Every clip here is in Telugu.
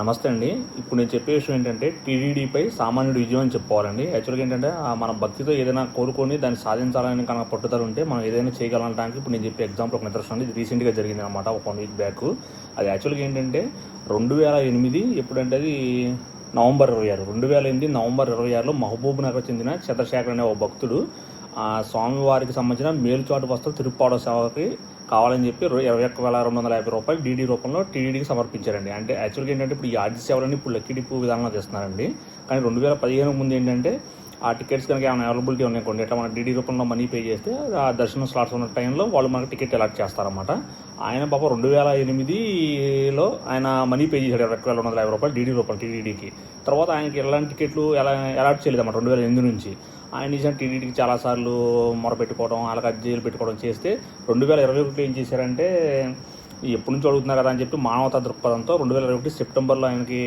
నమస్తే అండి. ఇప్పుడు నేను చెప్పే విషయం ఏంటంటే టీడీడీపై సామాన్యుడు విజయం అని చెప్పుకోవాలండి. యాక్చువల్గా ఏంటంటే మన భక్తితో ఏదైనా కోరుకొని దాన్ని సాధించాలని కనుక పట్టుదల ఉంటే మనం ఏదైనా చేయగలనడానికి ఇప్పుడు నేను చెప్పే ఎగ్జాంపుల్ ఒక నిదర్శనం ఇది రీసెంట్గా జరిగింది అనమాట ఒక వన్ వీక్ బ్యాక్ అది యాక్చువల్గా ఏంటంటే రెండు వేల ఎనిమిది ఎప్పుడంటే అది నవంబర్ ఇరవై ఆరు. రెండు వేల ఎనిమిది నవంబర్ ఇరవై ఆరులో మహబూబ్ నగర్ చెందిన చంద్రశేఖర్ అనే ఒక భక్తుడు ఆ స్వామివారికి సంబంధించిన మేలుచాటు వస్తువులు తిరుప్పాడ సేవకి కావాలని చెప్పి ఇరవై ఒక్క వేల రెండు వందల యాభై రూపాయలు డీడీ రూపంలో టీడీడీకి సమర్పించారండి. అంటే యాక్చువల్గా ఏంటంటే ఇప్పుడు ఈ ఆర్జీ సేవలని ఇప్పుడు లక్కీ డిపో విధానంలో చేస్తున్నారండి. కానీ రెండు వేల పదిహేను ముందు ఏంటంటే ఆ టికెట్స్ కనుక ఏమైనా అవైలబిలిటీ ఉన్నాయి కొన్ని ఇట్లా మన డీడీ రూపంలో మనీ పే చేస్తే ఆ దర్శనం స్లాట్స్ ఉన్న టైంలో వాళ్ళు మనకు టికెట్ అలాట్ చేస్తారన్నమాట. ఆయన పాప రెండు వేల ఎనిమిదిలో ఆయన మనీ పే చేశాడు ఇరవై వేల రెండు వందల యాభై రూపాయలు డీడీ రూపంలో టీడీడీకి. తర్వాత ఆయనకి ఎలాంటి టికెట్లు ఎలా అలాట్ చేయలేదు అన్నమాట రెండు వేల ఎనిమిది నుంచి. ఆయన చేసిన టీడీడీకి చాలాసార్లు మొరపెట్టుకోవడం అలాగే అర్జీలు పెట్టుకోవడం చేస్తే రెండు వేల ఇరవై ఒకటి ఏం చేశారంటే ఎప్పటి నుంచి అడుగుతున్నారు కదా అని చెప్పి మానవతా దృక్పథంతో రెండు వేల ఇరవై ఒకటి సెప్టెంబర్లో ఆయనకి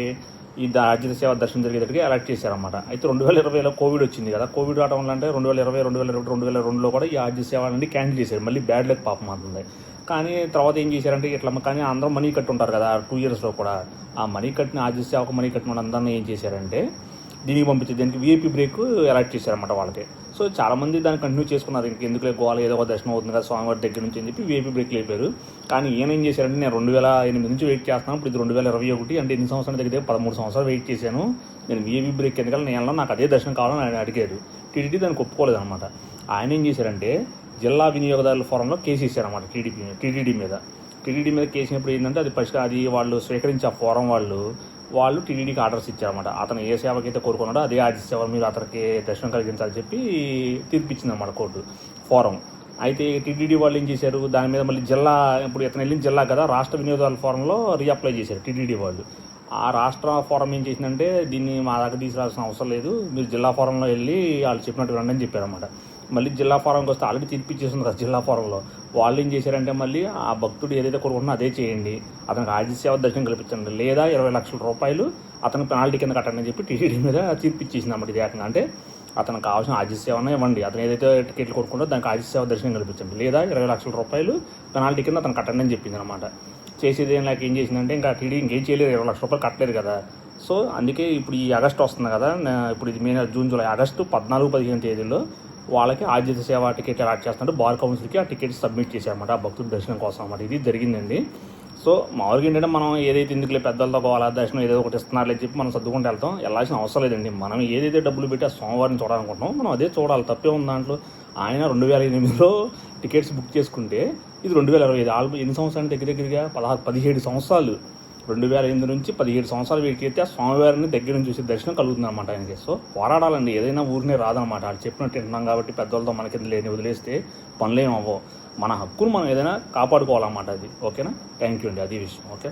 ఈ రాజ్య సేవ దర్శనం జరిగేటట్టుగా అలర్ట్ చేశారన్నమాట. అయితే రెండు వేల ఇరవైలో కోవిడ్ వచ్చింది కదా. కోవిడ్ రావడం వల్ల అంటే రెండు వేల ఇరవై రెండు వేల ఇరవై రెండు వేల రెండులో కూడా ఈ ఆర్జీ సేవ అనేది క్యాన్సిల్ చేశారు. మళ్ళీ బ్యాడ్ లెక్ పాపం అవుతుంది కానీ తర్వాత ఏం చేశారంటే ఇట్లా కానీ అందరూ మనీ కట్టి ఉంటారు కదా టూ ఇయర్స్లో కూడా. ఆ మనీ కట్టిన ఆర్జీ సేవకు మనీ కట్టిన అందరినీ ఏం చేశారంటే దీనికి పంపించి దానికి వీఐపీ బ్రేక్ అలాట్ చేశారన్నమాట వాళ్ళకి. సో చాలామంది దాన్ని కంటిన్యూ చేసుకున్నారు. ఇంక ఎందుకు గోవాలో ఏదో ఒక దర్శనం అవుతుంది కదా స్వామివారి దగ్గర నుంచి అని చెప్పి వీఐపీ బ్రేక్ లేపారు. కానీ ఈయన ఏం చేశారంటే నేను రెండు వేల ఎనిమిది నుంచి వెయిట్ చేస్తున్నాను. ఇప్పుడు ఇది రెండు వేల ఇరవై ఒకటి అంటే ఎన్ని సంవత్సరాల దగ్గర పదమూడు సంవత్సరాలు వెయిట్ చేశాను. నేను వీఐపీ బ్రేక్ ఎందుకంటే నేను నాకు అదే దర్శనం కావాలని ఆయన అడిగారు. టీడీడీ దానికి ఒప్పుకోలేదన్నమాట. ఆయన ఏం చేశారంటే జిల్లా వినియోగదారుల ఫోరంలో కేసు ఇచ్చారన్నమాట టీడీపీ టీడీడీ మీద. టీడీడీ మీద కేసినప్పుడు ఏంటంటే అది పరిష్కారం అది వాళ్ళు స్వీకరించి ఆ ఫోరం వాళ్ళు వాళ్ళు టీడీడీకి ఆర్డర్స్ ఇచ్చారన్నమాట. అతను ఏ సేవకైతే కోరుకున్నాడో అదే ఆర్డర్స్ ఇచ్చేవారు. మీరు అతనికి దర్శనం కలిగించాలని చెప్పి తీర్పిచ్చిందన్నమాట కోర్టు ఫోరం. అయితే టీటీడీ వాళ్ళు ఏం చేశారు? దాని మీద మళ్ళీ జిల్లా ఇప్పుడు ఇతను వెళ్ళిన జిల్లా కదా రాష్ట్ర వినియోగదారుల ఫోరంలో రీఅప్లై చేశారు టీటీడీ వాళ్ళు. ఆ రాష్ట్ర ఫోరం ఏం చేసిందంటే దీన్ని మా దగ్గర తీసుకురావాల్సిన అవసరం లేదు మీరు జిల్లా ఫోరంలో వెళ్ళి వాళ్ళు చెప్పినట్టు రండి అని చెప్పారన్నమాట. మళ్ళీ జిల్లా ఫోరంకి వస్తే ఆల్రెడీ తీర్పిచ్చేసింది కదా జిల్లా ఫోరంలో. వాళ్ళు ఏం చేశారంటే మళ్ళీ ఆ భక్తుడు ఏదైతే కోరుకుంటున్నా అదే చేయండి. అతనికి ఆర్జీ దర్శనం కల్పించండి. లేదా ఇరవై లక్షల రూపాయలు అతనికి పెనాల్టీ కింద కట్టండి అని చెప్పి టీటీడీ మీద తీర్పిచ్చేసింది అన్నమాట ఇది ఏకంగా. అంటే అతనికి కావాల్సిన ఆర్జీ ఇవ్వండి. అతను ఏదైతే టికెట్లు కొనుక్కుంటో దానికి ఆర్జీ దర్శనం కల్పించండి. లేదా ఇరవై లక్షల రూపాయలు పెనాల్టీ కింద అతను కట్టండి అని చెప్పింది అనమాట చేసేది ఏం లేక ఏం చేసిందంటే ఇంకా టీడీ ఇంకేం చేయలేదు. ఇరవై లక్షల రూపాయలు కట్టలేదు కదా. సో అందుకే ఇప్పుడు ఈ ఆగస్ట్ వస్తుంది కదా. ఇప్పుడు ఇది మే జూన్ జూలై ఆగస్టు పద్నాలుగు పదిహేను తేదీలో వాళ్ళకి ఆర్జిత సేవ టికెట్ అలాట్ చేస్తుంటే బార్ కౌన్సిల్కి ఆ టికెట్ సబ్మిట్ చేశారన్నమాట ఆ భక్తుల దర్శనం కోసం అన్నమాట. ఇది జరిగిందండి. సో మామూలుగా ఏంటంటే మనం ఏదైతే ఎందుకులే పెద్దలతో పోవాలా దర్శనం ఏదో ఒకటి ఇస్తున్నారులే చెప్పి మనం సర్దుకుంటూ వెళ్తాం. వెళ్ళాల్సిన అవసరం లేదండి. మనం ఏదైతే డబ్బులు పెట్టి ఆ సోమవారం చూడాలనుకుంటున్నాం మనం అదే చూడాలి. తప్పే ఉంది దాంట్లో. ఆయన రెండు వేల ఎనిమిదిలో టికెట్స్ బుక్ చేసుకుంటే ఇది రెండు వేల ఇరవై ఐదు. ఆల్బో ఎన్ని సంవత్సరాలు దగ్గర దగ్గరగా పదహారు పదిహేడు సంవత్సరాలు రెండు వేల ఎనిమిది నుంచి పదిహేడు సంవత్సరాలు వ్యక్తి అయితే ఆ స్వామివారిని దగ్గర నుంచి చూసి దర్శనం కలుగుతుంది అనమాట ఆయనకి. సో పోరాడాలండి ఏదైనా ఊరినే రాదనమాట వాళ్ళు చెప్పినట్టు వింటున్నాం కాబట్టి పెద్దలతో మనకి లేని వదిలేస్తే పనులేం అవ్వవు. మన హక్కును మనం ఏదైనా కాపాడుకోవాలన్నమాట అది. ఓకేనా? థ్యాంక్ యూ అండి అది విషయం. ఓకే?